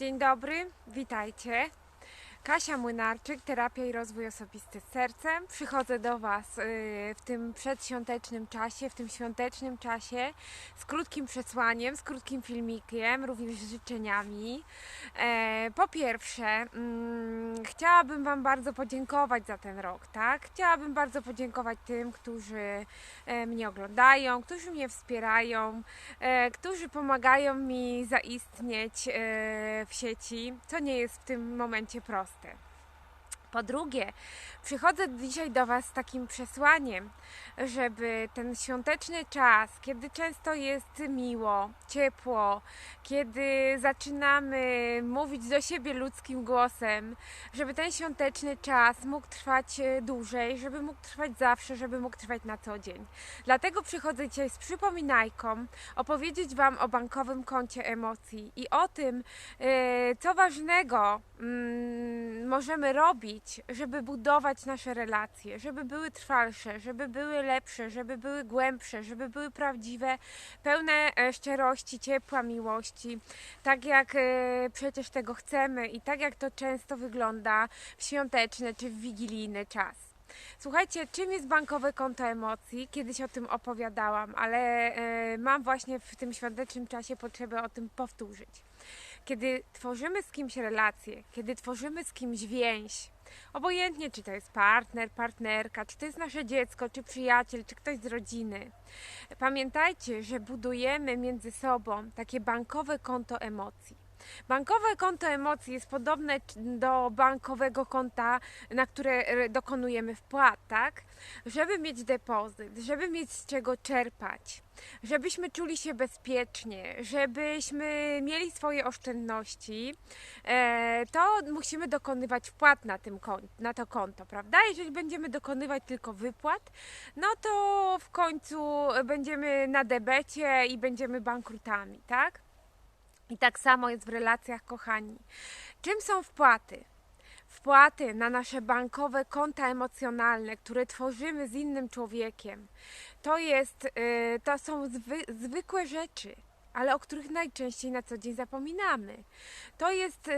Dzień dobry, witajcie. Kasia Młynarczyk, terapia i rozwój osobisty z sercem. Przychodzę do Was y, w tym przedświątecznym czasie, w tym świątecznym czasie z krótkim przesłaniem, z krótkim filmikiem, również z życzeniami. E, Po pierwsze, mm, chciałabym Wam bardzo podziękować za ten rok, tak? Chciałabym bardzo podziękować tym, którzy e, mnie oglądają, którzy mnie wspierają, e, którzy pomagają mi zaistnieć w sieci, co nie jest w tym momencie proste. podcasty. Po drugie, przychodzę dzisiaj do Was z takim przesłaniem, żeby ten świąteczny czas, kiedy często jest miło, ciepło, kiedy zaczynamy mówić do siebie ludzkim głosem, żeby ten świąteczny czas mógł trwać e, dłużej, żeby mógł trwać zawsze, żeby mógł trwać na co dzień. Dlatego przychodzę dzisiaj z przypominajką opowiedzieć Wam o bankowym koncie emocji i o tym, e, co ważnego mm, możemy robić, żeby budować nasze relacje, żeby były trwalsze, żeby były lepsze, żeby były głębsze, żeby były prawdziwe, pełne e, szczerości, ciepła, miłości, tak jak e, przecież tego chcemy i tak jak to często wygląda w świąteczny czy w wigilijny czas. Słuchajcie, czym jest bankowe konto emocji? Kiedyś o tym opowiadałam, ale e, mam właśnie w tym świątecznym czasie potrzebę o tym powtórzyć. Kiedy tworzymy z kimś relacje, kiedy tworzymy z kimś więź, obojętnie czy to jest partner, partnerka, czy to jest nasze dziecko, czy przyjaciel, czy ktoś z rodziny, pamiętajcie, że budujemy między sobą takie bankowe konto emocji. Bankowe konto emocji jest podobne do bankowego konta, na które e, dokonujemy wpłat, tak? Żeby mieć depozyt, żeby mieć z czego czerpać, żebyśmy czuli się bezpiecznie, żebyśmy mieli swoje oszczędności, e, to musimy dokonywać wpłat na, tym kon- na to konto, prawda? Jeżeli będziemy dokonywać tylko wypłat, no to w końcu będziemy na debecie i będziemy bankrutami, tak? I tak samo jest w relacjach, kochani. Czym są wpłaty? Wpłaty na nasze bankowe konta emocjonalne, które tworzymy z innym człowiekiem, to, jest, y, to są zwy, zwykłe rzeczy, ale o których najczęściej na co dzień zapominamy. To jest y,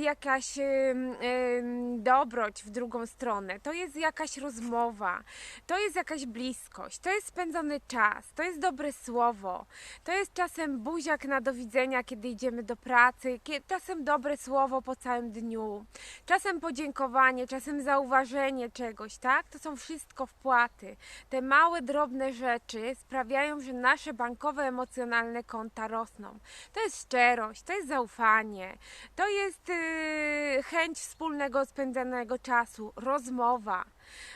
jakaś y, y, dobroć w drugą stronę, to jest jakaś rozmowa, to jest jakaś bliskość, to jest spędzony czas, to jest dobre słowo, to jest czasem buziak na do widzenia, kiedy idziemy do pracy, kie- czasem dobre słowo po całym dniu, czasem podziękowanie, czasem zauważenie czegoś, tak? To są wszystko wpłaty. Te małe, drobne rzeczy sprawiają, że nasze bankowe, emocjonalne konta rosną. To jest szczerość, to jest zaufanie, to jest yy, chęć wspólnego spędzonego czasu, rozmowa.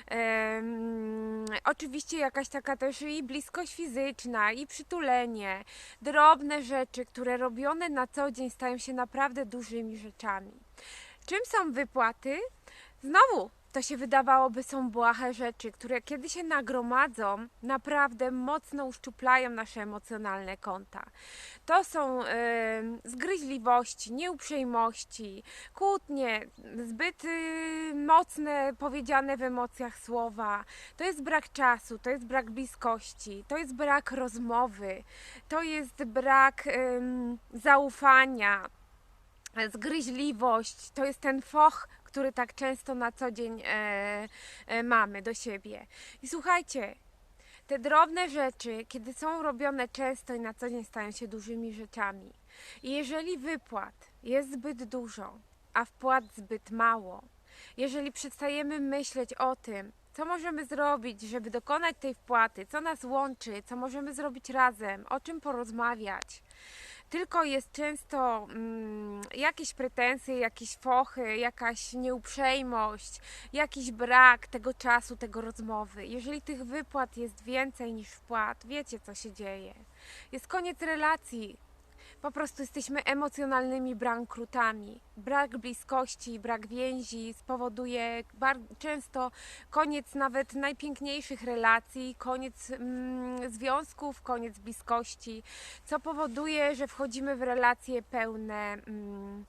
Em, oczywiście jakaś taka też i bliskość fizyczna, i przytulenie, drobne rzeczy, które robione na co dzień stają się naprawdę dużymi rzeczami. Czym są wypłaty? Znowu, to się wydawałoby są błahe rzeczy, które kiedy się nagromadzą, naprawdę mocno uszczuplają nasze emocjonalne konta. To są em, zgryźliwości, nieuprzejmości, kłótnie, zbyt y, mocne powiedziane w emocjach słowa. To jest brak czasu, to jest brak bliskości, to jest brak rozmowy, to jest brak em, zaufania, zgryźliwość, to jest ten foch, który tak często na co dzień e, e, mamy do siebie. I słuchajcie, te drobne rzeczy, kiedy są robione często i na co dzień stają się dużymi rzeczami. I jeżeli wypłat jest zbyt dużo, a wpłat zbyt mało, jeżeli przestajemy myśleć o tym, co możemy zrobić, żeby dokonać tej wpłaty, co nas łączy, co możemy zrobić razem, o czym porozmawiać, tylko jest często mm, jakieś pretensje, jakieś fochy, jakaś nieuprzejmość, jakiś brak tego czasu, tego rozmowy. Jeżeli tych wypłat jest więcej niż wpłat, wiecie co się dzieje. Jest koniec relacji. Po prostu jesteśmy emocjonalnymi bankrutami. Brak bliskości, brak więzi spowoduje często koniec nawet najpiękniejszych relacji, koniec mm, związków, koniec bliskości co powoduje, że wchodzimy w relacje pełne mm,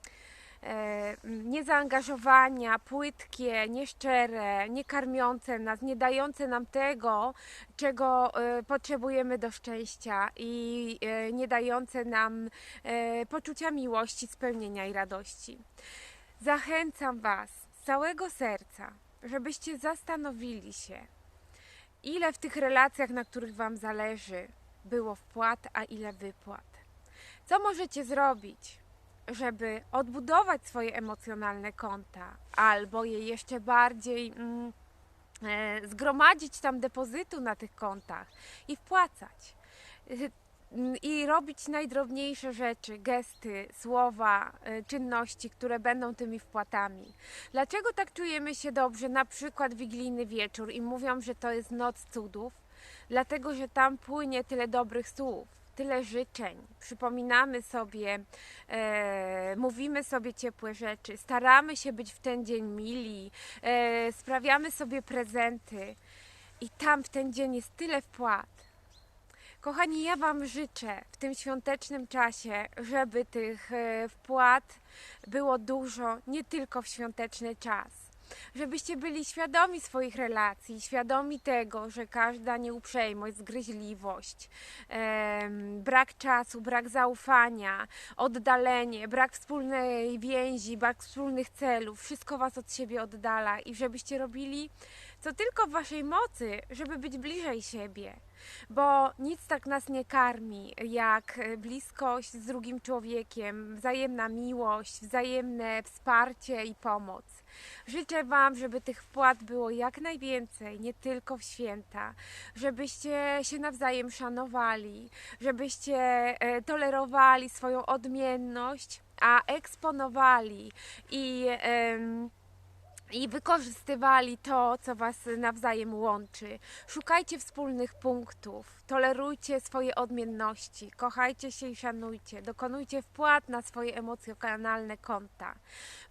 niezaangażowania, płytkie, nieszczere, niekarmiące nas, nie dające nam tego, czego e, potrzebujemy do szczęścia i e, nie dające nam e, poczucia miłości, spełnienia i radości. Zachęcam Was z całego serca, żebyście zastanowili się, ile w tych relacjach, na których Wam zależy, było wpłat, a ile wypłat. Co możecie zrobić, żeby odbudować swoje emocjonalne konta, albo je jeszcze bardziej mm, e, zgromadzić tam depozytu na tych kontach i wpłacać. Y, mm, I robić najdrobniejsze rzeczy, gesty, słowa, y, czynności, które będą tymi wpłatami. Dlaczego tak czujemy się dobrze, na przykład wigilijny wieczór i mówią, że to jest noc cudów? Dlatego, że tam płynie tyle dobrych słów, tyle życzeń. Przypominamy sobie, e, mówimy sobie ciepłe rzeczy, staramy się być w ten dzień mili, e, sprawiamy sobie prezenty i tam w ten dzień jest tyle wpłat. Kochani, ja Wam życzę w tym świątecznym czasie, żeby tych e, wpłat było dużo, nie tylko w świąteczny czas. Żebyście byli świadomi swoich relacji, świadomi tego, że każda nieuprzejmość, zgryźliwość, brak czasu, brak zaufania, oddalenie, brak wspólnej więzi, brak wspólnych celów, wszystko Was od siebie oddala i żebyście robili co tylko w Waszej mocy, żeby być bliżej siebie. Bo nic tak nas nie karmi jak e, bliskość z drugim człowiekiem, wzajemna miłość, wzajemne wsparcie i pomoc. Życzę Wam, żeby tych wpłat było jak najwięcej, nie tylko w święta, żebyście się nawzajem szanowali, żebyście e, tolerowali swoją odmienność, a eksponowali i. em, i wykorzystywali to, co Was nawzajem łączy. Szukajcie wspólnych punktów, tolerujcie swoje odmienności, kochajcie się i szanujcie, dokonujcie wpłat na swoje emocjonalne konta.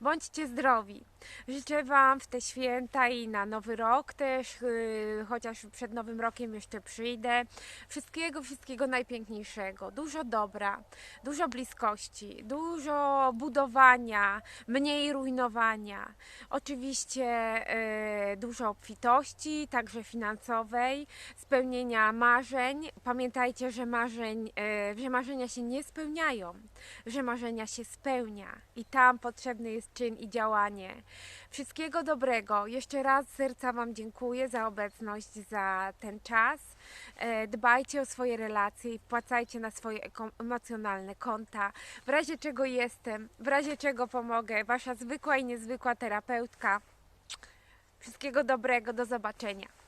Bądźcie zdrowi. Życzę Wam w te święta i na nowy rok też, yy, chociaż przed nowym rokiem jeszcze przyjdę, wszystkiego, wszystkiego najpiękniejszego. Dużo dobra, dużo bliskości, dużo budowania, mniej rujnowania. Oczywiście e, dużo obfitości, także finansowej, spełnienia marzeń. Pamiętajcie, że, marzeń, e, że marzenia się nie spełniają, że marzenia się spełnia i tam potrzebny jest czyn i działanie. Wszystkiego dobrego. Jeszcze raz z serca Wam dziękuję za obecność, za ten czas. E, Dbajcie o swoje relacje i wpłacajcie na swoje emocjonalne konta. W razie czego jestem, w razie czego pomogę, Wasza zwykła i niezwykła terapeutka. Wszystkiego dobrego, do zobaczenia.